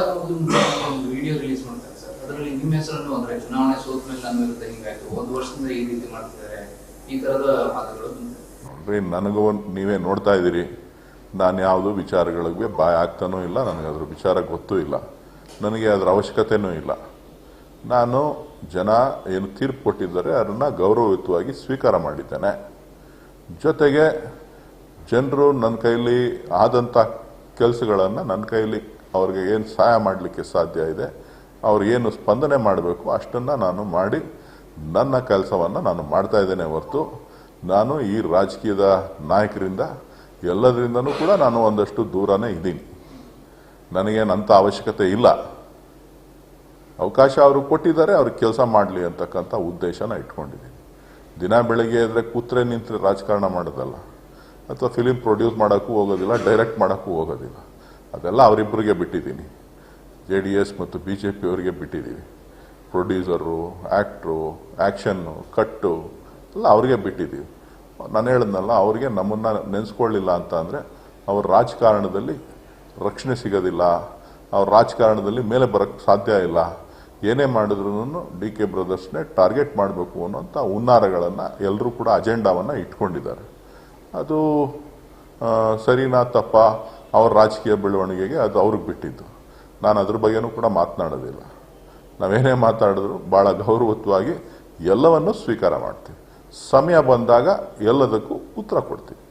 ಆಗೋ ಒಂದು video release ಮಾಡ್ತಾರೆ ಸರ್. ಅದರಲ್ಲಿ ನಿಮ್ಮ ಹೆಸರನ್ನು ಅಂದ್ರೆ ಚುನಾವಣೆ ಸೋತ ಮೇಲೆ ನನ್ನ ವಿರುದ್ಧ ಹಿಂಗಾಯ್ತು. ಒಂದು ವರ್ಷದಿಂದ ಈ ರೀತಿ ಮಾಡ್ತಿದ್ದಾರೆ. ಈ ತರದ ಮಾತುಗಳು. ನೋಡ್ರಿ ನನಗೂ ನೀವೇ ನೋಡ್ತಾ ಇದ್ದೀರಿ. ನಾನು ಯಾವುದು ವಿಚಾರಗಳಿಗೆ ಬಾಯ್ ಆಗ್ತಾನೂ ಇಲ್ಲ, ನನಗೆ ಅದ್ರ ವಿಚಾರ ಗೊತ್ತೂ ಇಲ್ಲ. ನನಗೆ ಅದರ ಅವಶ್ಯಕತೆನೂ ಇಲ್ಲ. ನಾನು ಜನ ಏನು ತೀರ್ಪು ಕೊಟ್ಟಿದ್ದಾರೆ, ಅದನ್ನು ಗೌರವಯುತವಾಗಿ ಸ್ವೀಕಾರ ಮಾಡಿದ್ದೇನೆ. ಜೊತೆಗೆ, ಜನರು ನನ್ನ ಕೈಲಿ ಆದಂಥ ಕೆಲಸಗಳನ್ನು ನನ್ನ ಕೈಲಿ ಅವ್ರಿಗೆ ಏನು ಸಹಾಯ ಮಾಡಲಿಕ್ಕೆ ಸಾಧ್ಯ ಇದೆ, ಅವ್ರು ಏನು ಸ್ಪಂದನೆ ಮಾಡಬೇಕು ಅಷ್ಟನ್ನು ನಾನು ಮಾಡಿ, ನನ್ನ ಕೆಲಸವನ್ನು ನಾನು ಮಾಡ್ತಾ ಇದ್ದೇನೆ ಹೊರತು, ನಾನು ಈ ರಾಜಕೀಯದ ನಾಯಕರಿಂದ ಎಲ್ಲದರಿಂದನೂ ಕೂಡ ನಾನು ಒಂದಷ್ಟು ದೂರನೇ ಇದ್ದೀನಿ. ನನಗೇನಂಥ ಅವಶ್ಯಕತೆ ಇಲ್ಲ. ಅವಕಾಶ ಅವರು ಕೊಟ್ಟಿದ್ದಾರೆ, ಅವ್ರಿಗೆ ಕೆಲಸ ಮಾಡಲಿ ಅಂತಕ್ಕಂಥ ಉದ್ದೇಶನ ಇಟ್ಕೊಂಡಿದ್ದೀನಿ. ದಿನ ಬೆಳಗ್ಗೆ ಎದ್ರೆ ಕೂತ್ರೆ ನಿಂತರೆ ರಾಜಕಾರಣ ಮಾಡೋದಲ್ಲ, ಅಥವಾ ಫಿಲಿಮ್ ಪ್ರೊಡ್ಯೂಸ್ ಮಾಡೋಕ್ಕೂ ಹೋಗೋದಿಲ್ಲ ಡೈರೆಕ್ಟ್ ಮಾಡೋಕ್ಕೂ ಹೋಗೋದಿಲ್ಲ. ಅದೆಲ್ಲ ಅವರಿಬ್ಬರಿಗೆ ಬಿಟ್ಟಿದ್ದೀನಿ. ಜೆ ಡಿ ಎಸ್ ಮತ್ತು ಬಿ ಜೆ ಪಿ ಅವರಿಗೆ ಬಿಟ್ಟಿದ್ದೀವಿ. ಪ್ರೊಡ್ಯೂಸರು ಆ್ಯಕ್ಟ್ರು ಆ್ಯಕ್ಷನ್ನು, ಕಟ್ಟು ಎಲ್ಲ ಅವ್ರಿಗೆ ಬಿಟ್ಟಿದ್ದೀವಿ. ನಾನು ಹೇಳಿದ್ನಲ್ಲ, ಅವ್ರಿಗೆ ನಮ್ಮನ್ನು ನೆನೆಸ್ಕೊಳ್ಳಿಲ್ಲ ಅಂತ ಅಂದರೆ ಅವ್ರ ರಾಜಕಾರಣದಲ್ಲಿ ರಕ್ಷಣೆ ಸಿಗೋದಿಲ್ಲ, ಅವ್ರ ರಾಜಕಾರಣದಲ್ಲಿ ಮೇಲೆ ಬರೋಕ್ಕೆ ಸಾಧ್ಯ ಇಲ್ಲ. ಏನೇ ಮಾಡಿದ್ರು ಡಿ ಕೆ ಬ್ರದರ್ಸ್ನೇ ಟಾರ್ಗೆಟ್ ಮಾಡಬೇಕು ಅನ್ನೋಂಥ ಹುನ್ನಾರಗಳನ್ನು ಎಲ್ಲರೂ ಕೂಡ ಅಜೆಂಡಾವನ್ನು ಇಟ್ಕೊಂಡಿದ್ದಾರೆ. ಅದು ಸರಿನಾ ತಪ್ಪ? ಅವ್ರ ರಾಜಕೀಯ ಬೆಳವಣಿಗೆಗೆ ಅದು ಅವ್ರಿಗೆ ಬಿಟ್ಟಿದ್ದು. ನಾನು ಅದ್ರ ಬಗ್ಗೆನೂ ಕೂಡ ಮಾತನಾಡೋದಿಲ್ಲ. ನಾವೇನೇ ಮಾತಾಡಿದ್ರು ಭಾಳ ಗೌರವತ್ವವಾಗಿ ಎಲ್ಲವನ್ನೂ ಸ್ವೀಕಾರ ಮಾಡ್ತೀವಿ. ಸಮಯ ಬಂದಾಗ ಎಲ್ಲದಕ್ಕೂ ಉತ್ತರ ಕೊಡ್ತೀವಿ.